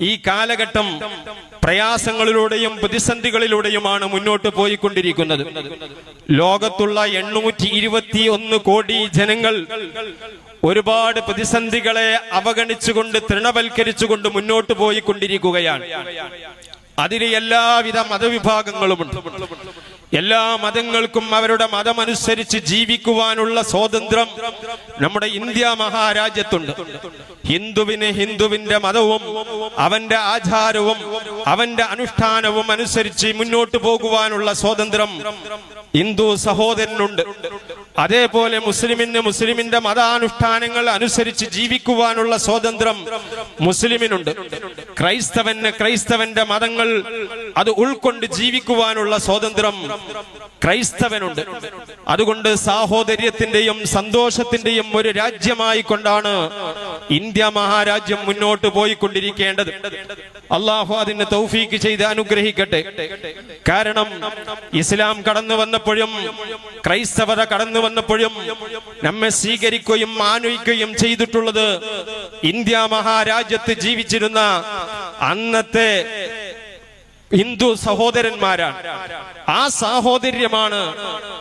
ഈ കാലഘട്ടം പ്രയാസങ്ങളിലൂടെയും പ്രതിസന്ധികളിലൂടെയുമാണ് മുന്നോട്ട് പോയിക്കൊണ്ടിരിക്കുന്നത്. ലോകത്തുള്ള എണ്ണൂറ്റി ഇരുപത്തി ഒന്ന് കോടി ജനങ്ങൾ ഒരുപാട് പ്രതിസന്ധികളെ അവഗണിച്ചുകൊണ്ട് തൃണവൽക്കരിച്ചുകൊണ്ട് മുന്നോട്ട് പോയിക്കൊണ്ടിരിക്കുകയാണ്. അതിന് എല്ലാവിധ മതവിഭാഗങ്ങളുമുണ്ട്. എല്ലാ മതങ്ങൾക്കും അവരുടെ മതമനുസരിച്ച് ജീവിക്കുവാനുള്ള സ്വാതന്ത്ര്യം നമ്മുടെ ഇന്ത്യ മഹാരാജ്യത്തുണ്ട്. ഹിന്ദുവിന് ഹിന്ദുവിന്റെ മതവും അവന്റെ ആചാരവും അവന്റെ അനുഷ്ഠാനവും അനുസരിച്ച് മുന്നോട്ട് പോകുവാനുള്ള സ്വാതന്ത്ര്യം ഹിന്ദു സഹോദരനുണ്ട്. അതേപോലെ മുസ്ലിമിന് മുസ്ലിമിന്റെ മതാനുഷ്ഠാനങ്ങൾ അനുസരിച്ച് ജീവിക്കുവാനുള്ള സ്വാതന്ത്ര്യം മുസ്ലിമിനുണ്ട്. ക്രൈസ്തവന് ക്രൈസ്തവന്റെ മതങ്ങൾ അത് ഉൾക്കൊണ്ട് ജീവിക്കുവാനുള്ള സ്വാതന്ത്ര്യം ക്രൈസ്തവനുണ്ട്. അതുകൊണ്ട് സാഹോദര്യത്തിന്റെയും സന്തോഷത്തിന്റെയും ഒരു രാജ്യമായി കൊണ്ടാണ് ഇന്ത്യ മഹാരാജ്യം മുന്നോട്ട് പോയിക്കൊണ്ടിരിക്കേണ്ടത്. അള്ളാഹു അതിന് തൗഫീക്ക് ചെയ്ത് അനുഗ്രഹിക്കട്ടെ. കാരണം ഇസ്ലാം കടന്നു വന്നപ്പോഴും ക്രൈസ്തവത കടന്നു വന്നപ്പോഴും നമ്മെ സ്വീകരിക്കുകയും ആനയിക്കുകയും ചെയ്തിട്ടുള്ളത് ഇന്ത്യ മഹാരാജ്യത്ത് ജീവിച്ചിരുന്ന അന്നത്തെ ഹിന്ദു സഹോദരന്മാരാണ്. ആ സാഹോദര്യമാണ്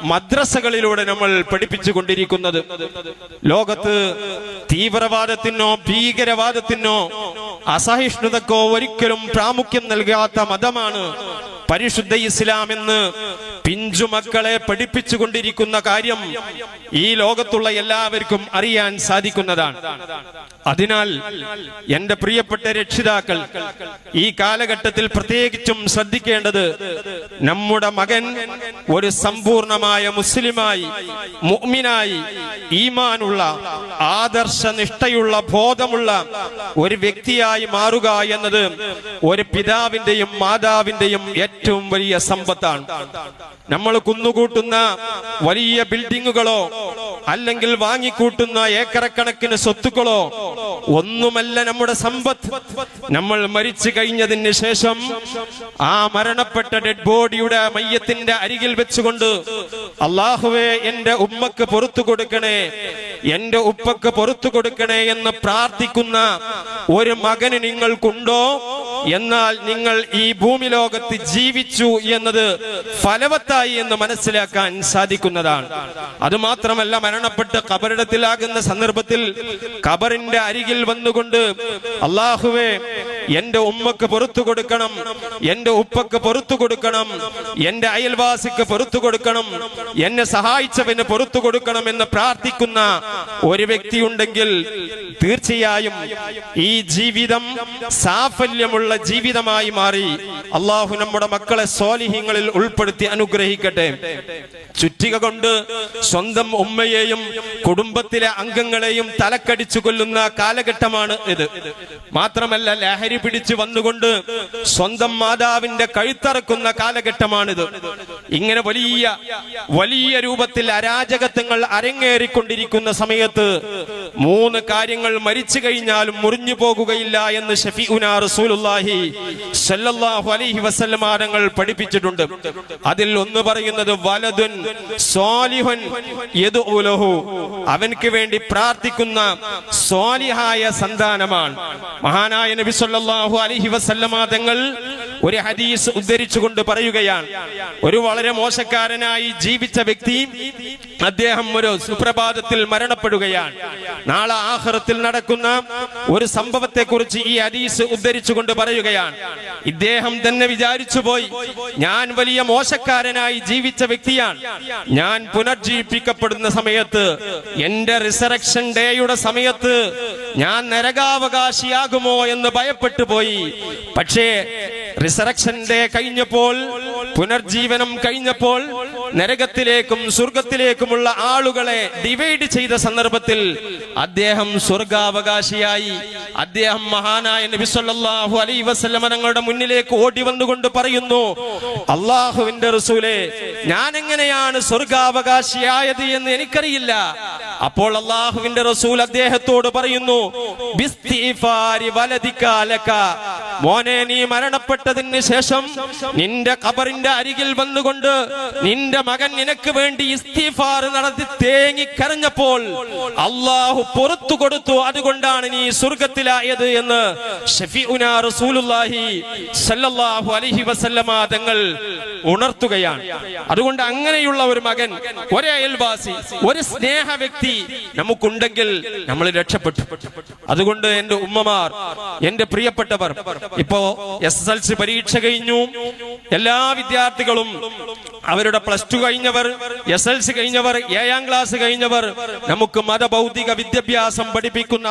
മദ്രസകളിലൂടെ നമ്മൾ പഠിപ്പിച്ചു കൊണ്ടിരിക്കുന്നത് ലോകത്ത് തീവ്രവാദത്തിനോ ഭീകരവാദത്തിനോ അസഹിഷ്ണുതക്കോ ഒരിക്കലും പ്രാമുഖ്യം നൽകാത്ത മതമാണ് പരിശുദ്ധ ഇസ്ലാം എന്ന് പിഞ്ചുമക്കളെ പഠിപ്പിച്ചു കൊണ്ടിരിക്കുന്ന കാര്യം ഈ ലോകത്തുള്ള എല്ലാവർക്കും അറിയാൻ സാധിക്കുന്നതാണ്. അതിനാൽ എന്റെ പ്രിയപ്പെട്ട രക്ഷിതാക്കൾ ഈ കാലഘട്ടത്തിൽ പ്രത്യേകിച്ചും ശ്രദ്ധിക്കേണ്ടത് നമ്മുടെ മകൻ ഒരു സമ്പൂർണമായ മുസ്ലിമായി മുഅ്മിനായി ഈമാനുള്ള ആദർശനിഷ്ഠയുള്ള ബോധമുള്ള ഒരു വ്യക്തിയായി മാറുക എന്നത് ഒരു പിതാവിന്റെയും മാതാവിന്റെയും ഏറ്റവും വലിയ സമ്പത്താണ്. നമ്മൾ കുന്നുകൂട്ടുന്ന വലിയ ബിൽഡിങ്ങുകളോ അല്ലെങ്കിൽ വാങ്ങിക്കൂട്ടുന്ന ഏക്കറക്കണക്കിന് സ്വത്തുക്കളോ? ഒന്നുമല്ല നമ്മുടെ സമ്പത്ത്. നമ്മൾ മരിച്ചു കഴിഞ്ഞതിന് ശേഷം ആ മരണപ്പെട്ട ഡെഡ് ബോഡിയുടെ മയ്യത്തിന്റെ അരികിൽ വെച്ചുകൊണ്ട് അള്ളാഹുവെ എന്റെ ഉമ്മക്ക് പുറത്തു കൊടുക്കണേ എന്റെ ഉപ്പക്ക് പുറത്തു കൊടുക്കണേ എന്ന് പ്രാർത്ഥിക്കുന്ന ഒരു മകന് നിങ്ങൾക്കുണ്ടോ? എന്നാൽ നിങ്ങൾ ഈ ഭൂമി ലോകത്ത് ജീവിച്ചു എന്നത് ഫലവത്തായി എന്ന് മനസ്സിലാക്കാൻ സാധിക്കുന്നതാണ്. അത് മാത്രമല്ല മരണപ്പെട്ട് കബറിടത്തിലാകുന്ന സന്ദർഭത്തിൽ കബറിന്റെ അരികിൽ വന്നുകൊണ്ട് അള്ളാഹുവേ എന്റെ ഉമ്മക്ക് പുറത്തു കൊടുക്കണം എന്റെ ഉപ്പക്ക് പുറത്തു കൊടുക്കണം എന്റെ അയൽവാസിക്ക് പുറത്തു കൊടുക്കണം എന്നെ സഹായിച്ചവന് പുറത്തു കൊടുക്കണം എന്ന് പ്രാർത്ഥിക്കുന്ന ഒരു വ്യക്തി ഉണ്ടെങ്കിൽ തീർച്ചയായും ഈ ജീവിതം സാഫല്യമുള്ള ജീവിതമായി മാറി. അള്ളാഹു നമ്മുടെ മക്കളെ സ്വാലിഹ്യങ്ങളിൽ ഉൾപ്പെടുത്തി അനുഗ്രഹിക്കട്ടെ. ചുറ്റിക കൊണ്ട് സ്വന്തം ഉമ്മയെയും കുടുംബത്തിലെ അംഗങ്ങളെയും തലക്കടിച്ചു കൊല്ലുന്ന കാലഘട്ടമാണ് ഇത്. മാത്രമല്ല ലഹരി പിടിച്ചു വന്നുകൊണ്ട് സ്വന്തം മാതാവിന്റെ കഴുത്തറക്കുന്ന കാലഘട്ടമാണിത്. ഇങ്ങനെ വലിയ വലിയ രൂപത്തിൽ അരാജകത്വങ്ങൾ അരങ്ങേറിക്കൊണ്ടിരിക്കുന്ന സമയത്ത് മൂന്ന് കാര്യങ്ങൾ മരിച്ചു കഴിഞ്ഞാലും മുറിഞ്ഞു പോകുകയില്ല എന്ന് ഷഫീഉന റസൂലുള്ളാഹി സല്ലല്ലാഹു അലൈഹി പഠിപ്പിച്ചിട്ടുണ്ട്. അതിൽ ഒന്ന് പറയുന്നത് വലതുൻ ലഹു അവൻക്ക് വേണ്ടി പ്രാർത്ഥിക്കുന്ന സ്വാലിഹായ സന്താനമാണ്. മഹാനായ നബി സല്ലല്ലാഹു അലൈഹി വസല്ലമ തങ്ങൾ ഒരു ഹദീസ് ഉദ്ധരിച്ചുകൊണ്ട് പറയുകയാണ്. ഒരു വളരെ മോശക്കാരനായി ജീവിച്ച വ്യക്തി അദ്ദേഹം ഒരു സുപ്രഭാതത്തിൽ മരണപ്പെടുകയാണ്. നാളെ ആഹ്റത്തിൽ നടക്കുന്ന ഒരു സംഭവത്തെ കുറിച്ച് ഈ ഹദീസ് ഉദ്ധരിച്ചുകൊണ്ട് പറയുകയാണ്. ഇദ്ദേഹം തന്നെ വിചാരിച്ചു പോയി ഞാൻ വലിയ മോശക്കാരനായി ജീവിച്ച വ്യക്തിയാണ്. ഞാൻ പുനർജീവിപ്പിക്കപ്പെടുന്ന സമയത്ത് എന്റെ റിസറക്ഷൻ ഡേയുടെ സമയത്ത് ഞാൻ നരകാവകാശിയാകുമോ എന്ന് ഭയപ്പെട്ടു പോയി പക്ഷേ റിസറക്ഷൻ ഡേ കഴിഞ്ഞപ്പോൾ പുനർജീവനം കഴിഞ്ഞപ്പോൾ നരകത്തിലേക്കും സ്വർഗത്തിലേക്കുമുള്ള ആളുകളെ ഡിവൈഡ് ചെയ്ത സന്ദർഭത്തിൽ അദ്ദേഹം സ്വർഗാവകാശിയായി അദ്ദേഹം മഹാനായ നബിസ്വല്ലാഹു അലൈ അലൈഹി വസല്ലമ മുന്നിലേക്ക് ഓടി വന്നുകൊണ്ട് പറയുന്നു അള്ളാഹുവിന്റെ റസൂലെ ഞാൻ എങ്ങനെയാണ് സ്വർഗാവകാശിയായത് എന്ന് എനിക്കറിയില്ല അപ്പോൾ അള്ളാഹുവിന്റെ റസൂൽ അദ്ദേഹത്തോട് പറയുന്നു. മോനെ നീ മരണപ്പെട്ടതിന് ശേഷം നിന്റെ കബറിന്റെ അരികിൽ വന്നുകൊണ്ട് നിന്റെ മകൻ നിനക്ക് വേണ്ടി ഇസ്തിഫാർ നടത്തി തേങ്ങി കരഞ്ഞപ്പോൾ അള്ളാഹു പുറത്തു കൊടുത്തു. അതുകൊണ്ടാണ് നീ സ്വർഗത്തിലായത് എന്ന് അലൈഹി വസല്ലമ തങ്ങൾ ഉണർത്തുകയാണ്. അതുകൊണ്ട് അങ്ങനെയുള്ള ഒരു മകൻ ഒരു അയൽവാസി ഒരു സ്നേഹ വ്യക്തി നമുക്കുണ്ടെങ്കിൽ നമ്മൾ രക്ഷപ്പെട്ടു. അതുകൊണ്ട് എന്റെ ഉമ്മമാർ എന്റെ പ്രിയപ്പെട്ടവർ ഇപ്പോ എസ് എസ് എൽ സി പരീക്ഷ കഴിഞ്ഞു. എല്ലാ വിദ്യാർത്ഥികളും അവരുടെ പ്ലസ് ടു കഴിഞ്ഞവർ എസ് എൽ സി കഴിഞ്ഞവർ ഏഴാം ക്ലാസ് കഴിഞ്ഞവർ നമുക്ക് മതഭൗതിക വിദ്യാഭ്യാസം പഠിപ്പിക്കുന്ന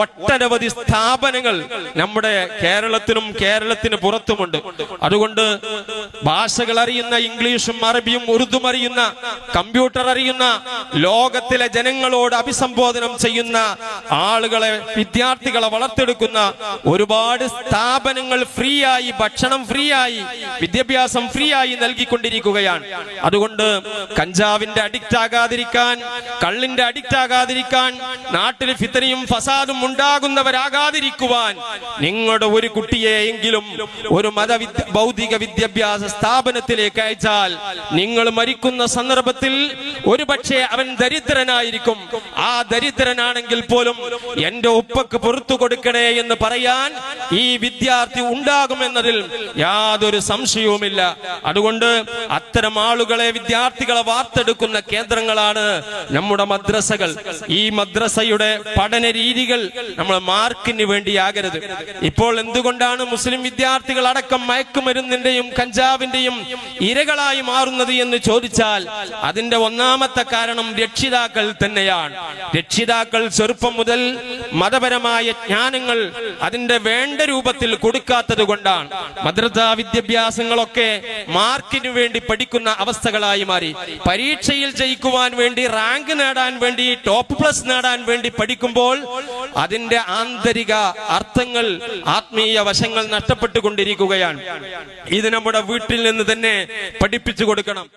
ഒട്ടനവധി സ്ഥാപനങ്ങൾ നമ്മുടെ കേരളത്തിനും കേരളത്തിന് പുറത്തുമുണ്ട്. അതുകൊണ്ട് ഭാഷകൾ അറിയുന്ന ഇംഗ്ലീഷും അറബിയും ഉറുദും അറിയുന്ന കമ്പ്യൂട്ടർ അറിയുന്ന ലോകത്തിലെ ജനങ്ങളോട് അഭിസംബോധനം ചെയ്യുന്ന ആളുകളെ വിദ്യാർത്ഥികളെ വളർത്തെടുക്കുന്ന ഒരുപാട് സ്ഥാപനങ്ങൾ ഫ്രീ ആയി ഭക്ഷണം ഫ്രീ ആയി വിദ്യാഭ്യാസം ഫ്രീ ആയി നൽകിക്കൊണ്ടിരിക്കുകയാണ്. അതുകൊണ്ട് കഞ്ചാവിന്റെ അഡിക്റ്റ് ആകാതിരിക്കാൻ കള്ളിന്റെ അഡിക്റ്റ് ആകാതിരിക്കാൻ നാട്ടിൽ ഫിത്തനയും ഫസാദും ഉണ്ടാകുന്നവരാകാതിരിക്കുവാൻ നിങ്ങളുടെ ഒരു കുട്ടിയെയെങ്കിലും ഒരു മതവിദ്യ ഭൗതിക വിദ്യാഭ്യാസ സ്ഥാപനത്തിലേക്ക് അയച്ചാൽ നിങ്ങൾ മരിക്കുന്ന സന്ദർഭത്തിൽ ഒരുപക്ഷേ അവൻ ദരിദ്രനായിരിക്കും. ആ ദരിദ്രനാണെങ്കിൽ പോലും എന്റെ ഉപ്പക്ക് പുറത്തു കൊടുക്കണേ എന്ന് പറയാൻ ഈ വിദ്യാർത്ഥി ഉണ്ടാകുമെന്നതിൽ യാതൊരു സംശയവുമില്ല. അതുകൊണ്ട് അത്തരം ആളുകളെ വിദ്യാർത്ഥികളെ വാർത്തെടുക്കുന്ന കേന്ദ്രങ്ങളാണ് നമ്മുടെ മദ്രസകൾ. ഈ മദ്രസയുടെ പഠന രീതികൾ നമ്മൾ മാർക്കിന് വേണ്ടിയാകരുത്. ഇപ്പോൾ എന്തുകൊണ്ടാണ് മുസ്ലിം വിദ്യാർത്ഥികൾ അടക്കം മയക്കുമരുന്നിന്റെയും കഞ്ചാവിന്റെയും ഇരകളായി മാറുന്നത് എന്ന് ചോദിച്ചാൽ അതിന്റെ ഒന്നാമത്തെ കാരണം രക്ഷിതാക്കൾ തന്നെയാണ്. രക്ഷിതാക്കൾ ചെറുപ്പം മുതൽ മതപരമായ ജ്ഞാനങ്ങൾ അതിന്റെ വേണ്ട രൂപത്തിൽ കൊടുക്കാത്തത് കൊണ്ടാണ്. മദ്രസാ വിദ്യാഭ്യാസങ്ങളൊക്കെ മാർക്കിന് വേണ്ടി പഠിക്കുന്ന അവസ്ഥകളായി മാറി. പരീക്ഷയിൽ ജയിക്കുവാൻ വേണ്ടി റാങ്ക് നേടാൻ വേണ്ടി ടോപ്പ് പ്ലസ് നേടാൻ വേണ്ടി പഠിക്കുമ്പോൾ അതിന്റെ ആന്തരിക അർത്ഥങ്ങൾ ആത്മീയ വശങ്ങൾ നഷ്ടപ്പെട്ടുകൊണ്ടിരിക്കുകയാണ്. ഇത് നമ്മുടെ വീട്ടിൽ നിന്ന് തന്നെ പഠിപ്പിച്ചു കൊടുക്കണം.